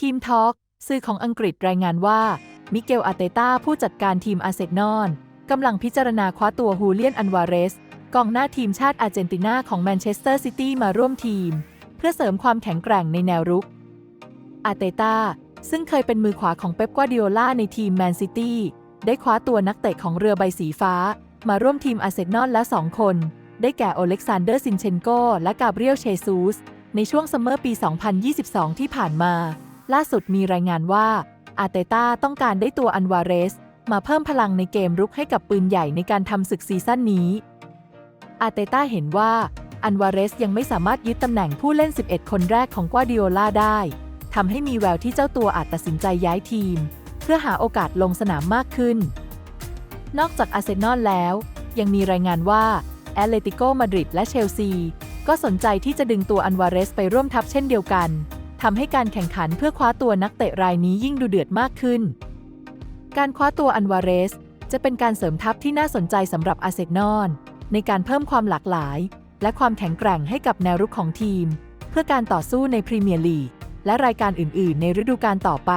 ทีมทอล์กสื่อของอังกฤษรายงานว่า มิเกลอาร์เตต้าผู้จัดการทีมอาเซนอลกำลังพิจารณาคว้าตัวฮูเลียนอันวาเรสกองหน้าทีมชาติอาร์เจนตินาของแมนเชสเตอร์ซิตี้มาร่วมทีม เพื่อเสริมความแข็งแกร่งในแนวรุก อาร์เตต้า ซึ่งเคยเป็นมือขวาของเป๊ปกวาร์ดิโอลาในทีมแมนซิตี้ได้คว้าตัวนักเตะของเรือใบสีฟ้า มาร่วมทีมอาร์เซนอลแล้วสองคน ได้แก่โอเล็กซานเดอร์ซินเชนโกและกาเบรียลเชซูสในช่วงซัมเมอร์ปี 2022 ที่ผ่านมา ล่าสุดมีรายงานว่า อาเตต้าต้องการได้ตัวอันวาเรส มาเพิ่มพลังในเกมรุกให้กับปืนใหญ่ในการทำศึกซีซั่นนี้ อาเตต้าเห็นว่า อันวาเรสยังไม่สามารถยึดตำแหน่งผู้เล่น 11 คนแรกของกวาดิโอลาได้ทำให้มีแววที่เจ้าตัวอาจตัดสินใจย้ายทีม เพื่อหาโอกาสลงสนามมากขึ้น นอกจากอาร์เซนอลแล้ว ยังมีรายงานว่าแอตเลติโกมาดริดและเชลซี ก็สนใจที่จะดึงตัวอันวาเรสไปร่วมทัพเช่นเดียวกัน ทำให้การแข่งขันเพื่อคว้าตัวนักเตะรายนี้ยิ่งดูเดือดมากขึ้น การคว้าตัวอันวาเรส จะเป็นการเสริมทัพที่น่าสนใจสำหรับอาเซนอลในการเพิ่มความหลากหลาย และความแข็งแกร่งให้กับแนวรุกของทีม เพื่อการต่อสู้ในพรีเมียร์ลีกและรายการอื่น ๆ ในฤดูกาลต่อไป